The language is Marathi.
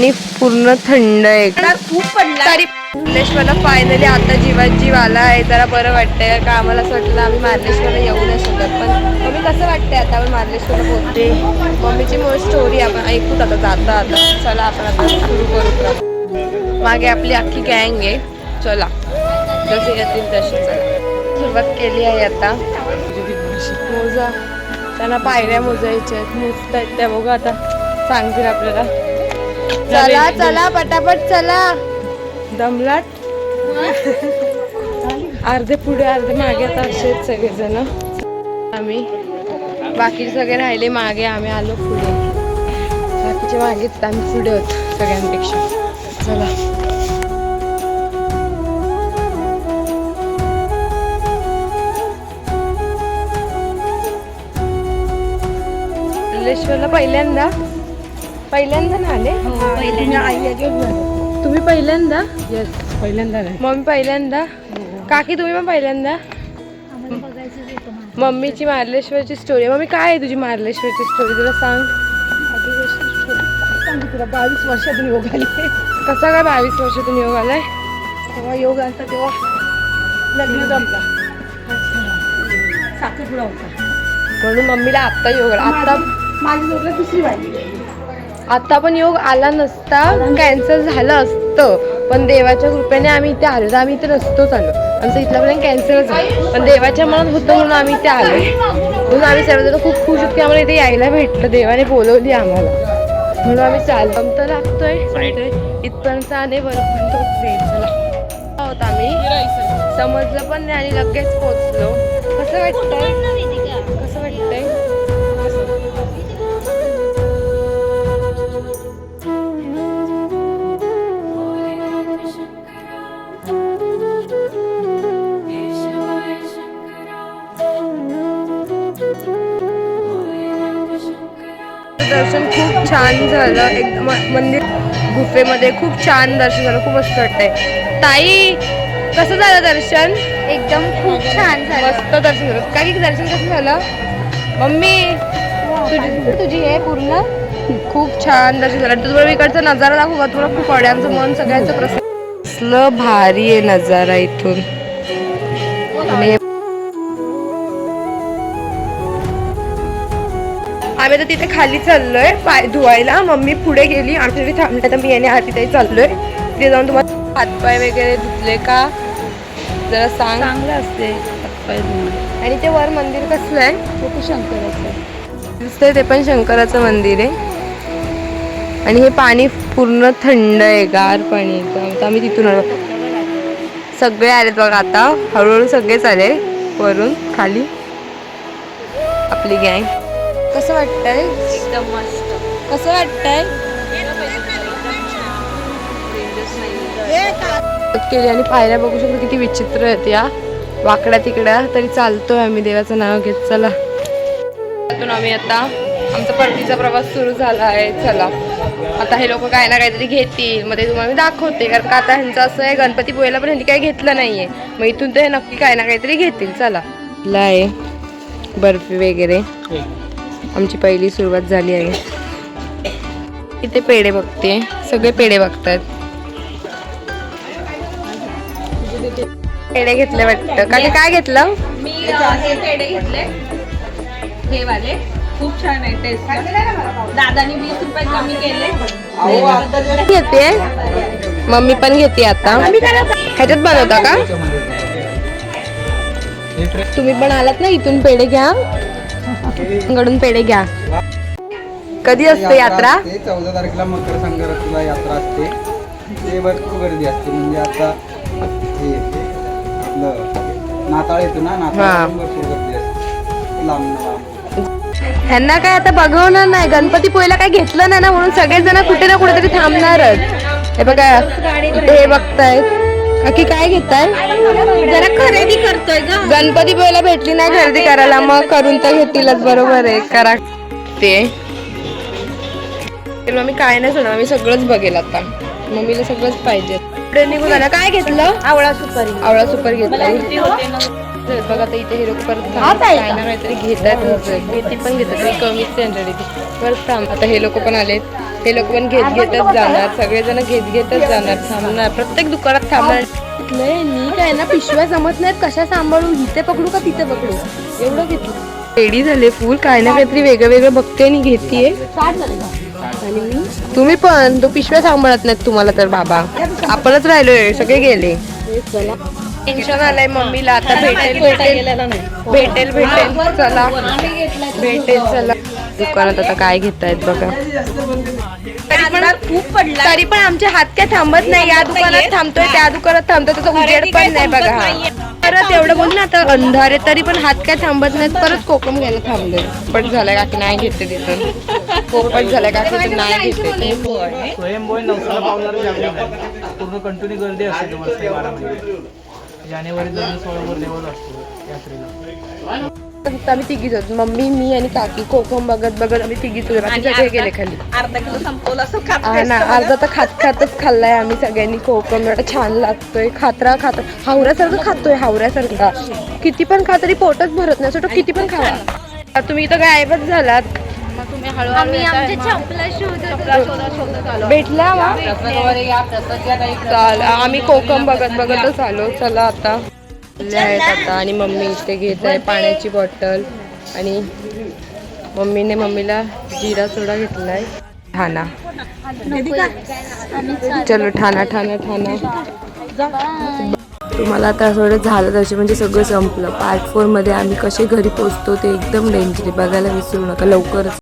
पाणी पूर्ण थंड आहे. खूप पडला. तरी मार्लेश्वरला फायनली आता जीवात जीव आला आहे. जरा बरं वाटतंय. का आम्हाला असं वाटलं आम्ही मार्लेश्वरला येऊ नाही शकत. पण मम्मी कसं वाटतंय आता आपण मार्लेश्वरला पोहोचते मम्मीची मूळ स्टोरी आपण ऐकूच आता जाता आता. चला आपण आता सुरू करू. मागे आपली अख्खी गँग आहे. चला. जसे येतील तसे चला सुरुवात केली आहे आता. मोजा. त्यांना पायऱ्या मोजायच्या आहेत. मोजता आहेत त्या बघा आता. सांगतील आपल्याला. चला चला पटापट चला. दमलात अर्धे पुढे अर्धे मागे आता असे आहेत सगळेजण. आम्ही बाकी सगळे राहिले मागे आम्ही आलो पुढे. बाकीचे मागे आम्ही पुढे होत सगळ्यांपेक्षा. चला. पहिल्यांदा पहिल्यांदा ना आले तुम्ही पहिल्यांदा? येस पहिल्यांदा नाही. मम्मी पहिल्यांदा? काकी तुम्ही पण पहिल्यांदा? मम्मीची मार्लेश्वरची स्टोरी मम्मी काय आहे तुझी मार्लेश्वरची स्टोरी तुला सांग. तुला बावीस वर्षातून योग आले. कसा काय बावीस वर्षातून योग आलाय? तेव्हा योग आलता तेव्हा. लग्न जमला साखरपुडा होता. म्हणून मम्मीला आत्ता योग आला. आत्ता माझी जोडला दुसरी बाई. आता पण योग आला नसता कॅन्सल झालं असतं. पण देवाच्या कृपेने आम्ही इथे आलो. आम्ही इथे नसतोच आलो. आमचं इथल्यापर्यंत कॅन्सलच झालं. पण देवाच्या मनात होतं म्हणून आम्ही इथे आलो. म्हणून आम्ही सर्वजण खूप खुश होतो की आम्हाला इथे यायला भेटलं. देवाने बोलवली आम्हाला. म्हणून आम्ही चाललो. आमचं लागतोय इथपर्यंत आले वरपर्यंत तोच देईल चला. आहोत आम्ही. समजलं पण नाही आणि लगेच पोचलो कसं वाटतंय? कसं वाटतंय? दर्शन खूप छान झालं. एकदम मंदिर गुफेमध्ये खूप छान दर्शन झालं. खूप मस्त वाटतंय. ताई कसं झालं दर्शन? एकदम खूप छान झालं. मस्त दर्शन झालं. काय की दर्शन कसं झालं? मम्मी तुझी तुझी हे पूर्ण. खूप छान दर्शन झालं. तुझं इकडचा नजारा दाखवू का? तुला खूप आमचं मन सगळ्यांचं प्रसन्न. कसलं भारी आहे नजारा इथून. आणि आम्ही आता तिथे खाली चाललोय पाय धुवायला. मम्मी पुढे गेली. आमच्या तिथे थांबले. तर मी आणि आरती ताई चाललोय. तिथे जाऊन तुम्हाला हातपाय वगैरे धुतले का? जरा सांग. चांगलं असते. हातपाय. आणि ते वर मंदिर कसलं आहे? तो शंकराचं दिसतंय ते पण शंकराचं मंदिर आहे. आणि हे पाणी पूर्ण थंड आहे गार पाणी एकदम. तर आम्ही तिथून आलो. सगळे आलेत बघा आता. हळूहळू सगळेच आले. वरून खाली. आपली गँग. कसं वाटतंय? एकदम मस्त. कसं वाटतंय? केली आणि पायऱ्या बघू शकतो किती विचित्र आहेत या. वाकड्या तिकड्या तरी चालतोय आम्ही देवाचं नाव घेत. चला. त्यातून आम्ही आता आमचा परतीचा प्रवास सुरू झाला आहे. चला. आता हे लोक काय ना काहीतरी घेतील. मग ते तुम्हाला मी दाखवते. कारण का आता ह्यांचं असं आहे गणपती पोहायला पण ह्यांनी काही घेतलं नाहीये. मग इथून ते नक्की काय ना काहीतरी घेतील. चला. आहे बर्फी वगैरे. आमची पहिली सुरुवात झाली आहे. इथे पेढे बघते. सगळे पेढे बघतात. पेढे घेतले वाटतं. का काय घेतलं? मी हे पेढे घेतले. हे वाले. खूप छान आहे. टेस्ट दादानी वीस रुपये कमी केले. घेते. मम्मी पण घेते आता. ह्याच्यात बनवता का? तुम्ही पण आलात ना इथून पेढे घ्या. कडून पेढे घ्या. कधी असते यात्रा? चौदा तारखेला मकर संक्रांतीला यात्रा असते. ते भरपूर गर्दी असते. म्हणजे आता हे आपलं नाताळ येतो ना. नाताळ भरपूर गर्दी असते. लांब ह्यांना काय आता बघवणार नाही. गणपती पोयला काय घेतलं नाही ना म्हणून सगळेजण कुठे ना कुठेतरी थांबणारच. हे बघा हे बघतायत. काकी काय घेताय? जरा खरेदी करतोय ग. गणपती पोयला भेटली नाही खरेदी करायला. मग करून तर घेतीलच बरोबर आहे. करा. ते. मग मी काय नाही सोडणार मी सगळंच बघेल आता. मम्मीला सगळंच पाहिजे. निघून आलं. काय घेतलं? आवळा सुपारी. आवळा सुपर घेतला. बघा आता इथे हे लोक परत थांबतात. काय ना काहीतरी घेतात पण घेतात. कमीच त्यांच्या इथे परत थांब. आता हे लोक पण आलेत. हे लोक पण घेत घेतच जाणार? सगळेजण घेत घेतच जाणार. थांबणार. प्रत्येक दुकानात थांबणार. नाही मी काय ना पिशव्या जमत नाहीत. कशा सांभाळून इथे पकडू का तिथे पकडू? एवढं घेतलं. रेडी झाले फुल. काय ना काहीतरी वेगळं वेगळं बघते आणि घेतेय. तुम्ही पण. तो पिशव्या सांभाळत नाहीत तुम्हाला तर बाबा. आपणच राहिलोय. सगळे गेले. टेन्शन आलंय मम्मीला आता भेटेल भेटेल. भेटेल भेटेल. चला. भेटेल चला. दुकानात आता काय घेतायत बघा. तरी पण खूप पडला. तरी पण आमचे हात काय थांबत नाही. या दुकानात थांबतोय त्या दुकानात थांबतोय त्याचा उजेड पण नाही बघा. परत एवढं बोल ना आता अंधार आहे तरी पण हात काय थांबत नाहीत. परत कोकम घ्यायला थांबले. पट झालाय काकी नाही घेते तिथून. पोपट झालाय काकी तिथून नाही घेते स्वयंभोई नवसाला पावणारं पूर्ण कंटिन्यू गर्दी असते जानेवारी दोन हजार सोळावर लेवल असतो यात्रेला. फक्त आम्ही तिघीच होतो मम्मी मी आणि काकी. कोकम बघत बघत आम्ही तिघीच होतो बाकी सगळे गेले खाली. अर्धा किलो संपवला असं खात हा ना अर्धा तर खात खातच खाल्लाय आम्ही सगळ्यांनी. कोकम एवढा छान लागतोय. खात्रा खात हावऱ्यासारखं खातोय हावऱ्यासारखा. किती पण खा तरी पोटच भरत नाही. असं किती पण खावा आता तुम्ही इथं गायबच झालात. आम्ही आमच्या चपला शोधत भेटला वा? चाल आम्ही कोकम बघत बघतच आलो. चला आता. आहेत आता आणि मम्मी इथे घेत आहे पाण्याची बॉटल. आणि मम्मीने मम्मीला जिरा सोडा घेतलाय. ठाणा. चलो ठाणा ठाणा ठाणा. तुम्हाला आता वाटत झालं तसे म्हणजे सगळं संपलं. पार्ट फोरमध्ये आम्ही कसे घरी पोचतो ते एकदम डेंजर बघायला विसरू नका. लवकरच.